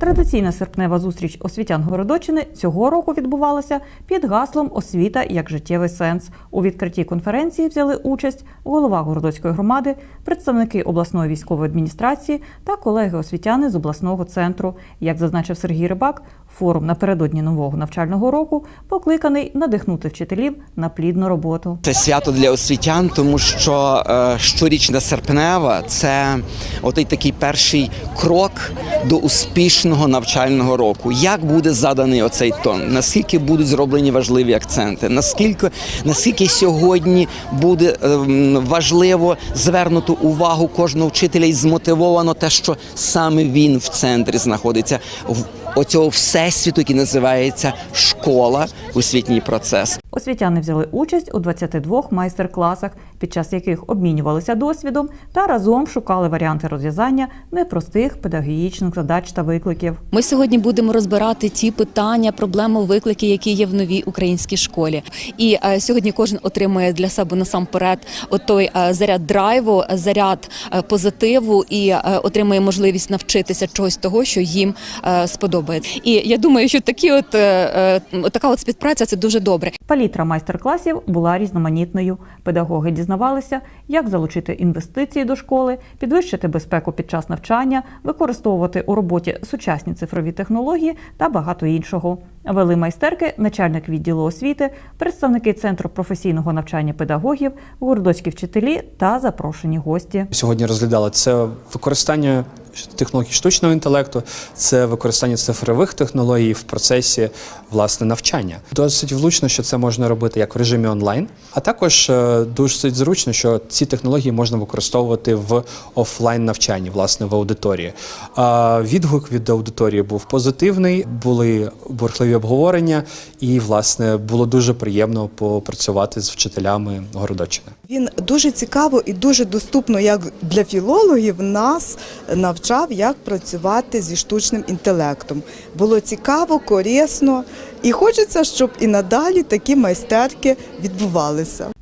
Традиційна серпнева зустріч освітян Городочини цього року відбувалася під гаслом Освіта як життєвий сенс. У відкритті конференції взяли участь голова Городоцької громади, представники обласної військової адміністрації та колеги-освітяни з обласного центру. Як зазначив Сергій Рибак, форум напередодні нового навчального року покликаний надихнути вчителів на плідну роботу. Це свято для освітян, тому що е, щорічна серпнева це отий такий перший крок до успішного навчального року. Як буде заданий оцей тон? Наскільки будуть зроблені важливі акценти? Наскільки наскільки сьогодні буде ем, важливо звернути увагу кожного вчителя і змотивовано те, що саме він в центрі знаходиться в оцього всесвіту, який називається школа, освітній процес. Освітяни взяли участь у 22 майстер-класах, під час яких обмінювалися досвідом та разом шукали варіанти розв'язання непростих педагогічних задач та викликів. Ми сьогодні будемо розбирати ті питання, проблеми, виклики, які є в новій українській школі. І е, сьогодні кожен отримує для себе насамперед той е, заряд драйву, заряд е, позитиву і е, отримує можливість навчитися чогось того, що їм е, сподобається. І я думаю, що такі, от е, е, така от співпраця це дуже добре. Палітра майстер-класів була різноманітною. Педагоги дізнавалися, як залучити інвестиції до школи, підвищити безпеку під час навчання, використовувати у роботі сучасні цифрові технології та багато іншого. Вели майстерки, начальник відділу освіти, представники центру професійного навчання педагогів, городоцькі вчителі та запрошені гості. Сьогодні розглядали це використання технологій штучного інтелекту, це використання цифрових технологій в процесі власне навчання. Досить влучно, що це можна робити як в режимі онлайн, а також е, досить зручно, що ці технології можна використовувати в офлайн навчанні, власне, в аудиторії. Відгук від аудиторії був позитивний, були бурхливі обговорення, і власне було дуже приємно попрацювати з вчителями Городочини. Він дуже цікаво і дуже доступно, як для філологів, нас навчав, як працювати зі штучним інтелектом. Було цікаво, корисно, і хочеться, щоб і надалі такі майстерки відбувалися.